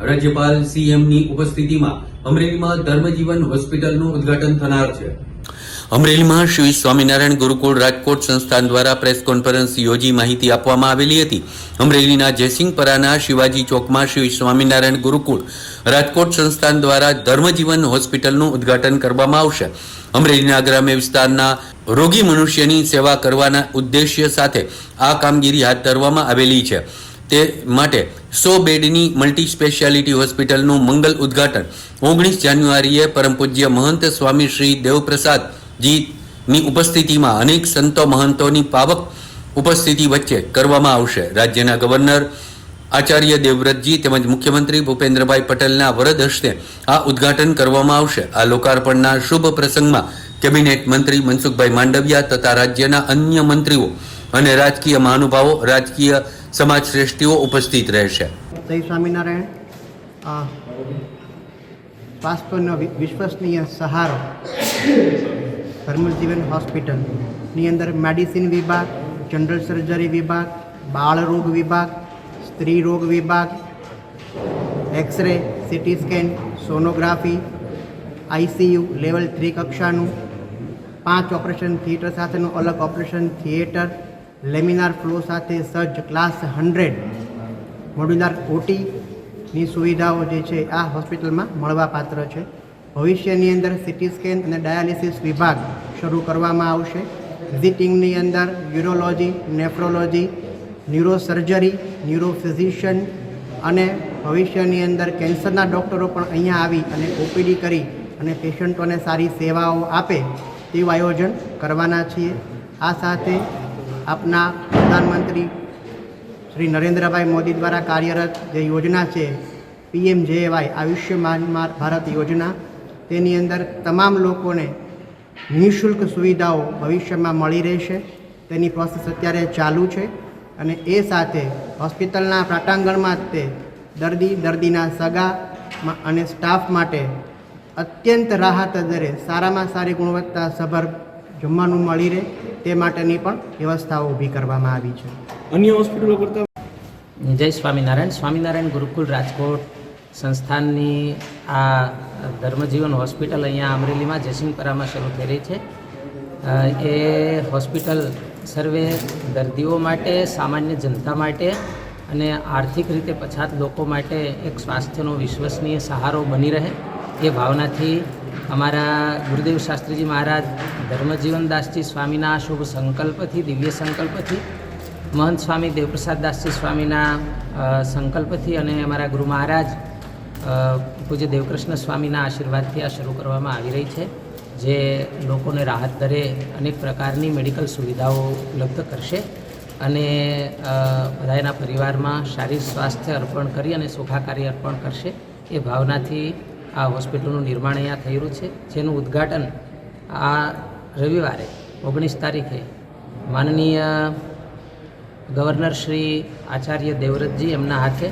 રાજ્યપાલ સીએમની ઉપસ્થિતિમાં અમરેલીમાં ધર્મજીવન હોસ્પિટલનું ઉદઘાટન થનાર છે. અમરેલીમાં શ્રી સ્વામિનારાયણ ગુરુકુળ રાજકોટ સંસ્થાન દ્વારા પ્રેસ કોન્ફરન્સ યોજી માહિતી આપવામાં આવેલી હતી. અમરેલીના જયસિંહપરાના શિવાજી ચોકમાં શ્રી સ્વામિનારાયણ ગુરુકુળ રાજકોટ સંસ્થાન દ્વારા ધર્મજીવન હોસ્પિટલનું ઉદ્ઘાટન કરવામાં આવશે. અમરેલીના ગ્રામ્ય વિસ્તારના રોગી મનુષ્યની સેવા કરવાના ઉદ્દેશ્ય સાથે આ કામગીરી હાથ ધરવામાં આવેલી છે. તે માટે સો બેડની મલ્ટી સ્પેશિયાલિટી હોસ્પિટલનું મંગલ ઉદ્ઘાટન. ઓગણીસ જાન્યુઆરીએ પરમ પૂજ્ય મહંત સ્વામી શ્રી દેવપ્રસાદજીની ઉપસ્થિતિમાં અનેક સંતો મહંતોની પાવક ઉપસ્થિતિ વચ્ચે કરવામાં આવશે. રાજ્યના ગવર્નર આચાર્ય દેવવ્રતજી તેમજ મુખ્યમંત્રી ભૂપેન્દ્રભાઈ પટેલના વરદ હસ્તે આ ઉદ્ઘાટન કરવામાં આવશે. આ લોકાર્પણના શુભ પ્રસંગમાં કેબિનેટ મંત્રી મનસુખભાઈ માંડવિયા તથા રાજ્યના અન્ય મંત્રીઓ અને રાજકીય મહાનુભાવો, રાજકીય સમાજ શ્રેષ્ઠીઓ ઉપસ્થિત રહેશે. જય સ્વામિનારાયણ. આ વિશ્વસનીય સહારો ધર્મજીવન હોસ્પિટલની અંદર મેડિસિન વિભાગ, જનરલ સર્જરી વિભાગ બાળરોગ વિભાગ, સ્ત્રી રોગ વિભાગ, X ray, CT scan, sonography, ICU level three કક્ષાનું, પાંચ ઓપરેશન થિયેટર સાથેનું અલગ ઓપરેશન થિયેટર લેમિનાર ફ્લો સાથે સજ્જ ક્લાસ હંડ્રેડ મોડ્યુલર ઓટીની સુવિધાઓ જે છે આ હોસ્પિટલમાં મળવાપાત્ર છે. ભવિષ્યની અંદર સિટી સ્કેન અને ડાયાલિસિસ વિભાગ શરૂ કરવામાં આવશે. વિઝિટિંગની અંદર યુરોલોજી, નેફ્રોલોજી, ન્યુરોસર્જરી, ન્યુરોફિઝિશિયન અને ભવિષ્યની અંદર કેન્સરના ડૉક્ટરો પણ અહીંયા આવી અને ઓપીડી કરી અને પેશન્ટોને સારી સેવાઓ આપે તેવું આયોજન કરવાના છીએ. આ સાથે આપના પ્રધાનમંત્રી શ્રી નરેન્દ્રભાઈ મોદી દ્વારા કાર્યરત જે યોજના છે, પીએમ જેવાય આયુષ્યમાન ભારત યોજના, તેની અંદર તમામ લોકોને નિઃશુલ્ક સુવિધાઓ ભવિષ્યમાં મળી રહેશે. તેની પ્રોસેસ અત્યારે ચાલુ છે અને એ સાથે હોસ્પિટલના પ્રાટાંગણમાં તે દર્દી દર્દીના સગા અને સ્ટાફ માટે અત્યંત રાહત દરે સારામાં સારી ગુણવત્તા સભર જમવાનું મળી રહે તે માટેની પણ વ્યવસ્થાઓ ઊભી કરવામાં આવી છે. અન્ય હોસ્પિટલો કરતાં જય સ્વામિનારાયણ. સ્વામિનારાયણ ગુરુકુલ રાજકોટ સંસ્થાનની આ ધર્મજીવન હોસ્પિટલ અહીંયા અમરેલીમાં જયસિંહપરામાં શરૂ થઈ રહી છે. એ હોસ્પિટલ સર્વે દર્દીઓ માટે સામાન્ય જનતા માટે અને આર્થિક રીતે પછાત લોકો માટે એક સ્વાસ્થ્યનો વિશ્વસનીય સહારો બની રહે એ ભાવનાથી અમારા ગુરુદેવ શાસ્ત્રીજી મહારાજ ધર્મજીવનદાસજી સ્વામીના શુભ સંકલ્પથી, દિવ્ય સંકલ્પથી, મહંત સ્વામી દેવપ્રસાદ દાસજી સ્વામીના સંકલ્પથી અને અમારા ગુરુ મહારાજ પૂજ્ય દેવકૃષ્ણ સ્વામીના આશીર્વાદથી આ શરૂ કરવામાં આવી રહી છે, જે લોકોને રાહત દરે અનેક પ્રકારની મેડિકલ સુવિધાઓ ઉપલબ્ધ કરશે અને બધા પરિવારમાં શારીરિક સ્વાસ્થ્ય અર્પણ કરી અને સુખાકારી અર્પણ કરશે એ ભાવનાથી આ હોસ્પિટલનું નિર્માણ અહીંયા રહ્યું છે. જેનું ઉદ્ઘાટન આ રવિવારે ઓગણીસ તારીખે માનનીય ગવર્નર શ્રી આચાર્ય દેવવ્રતજી એમના હાથે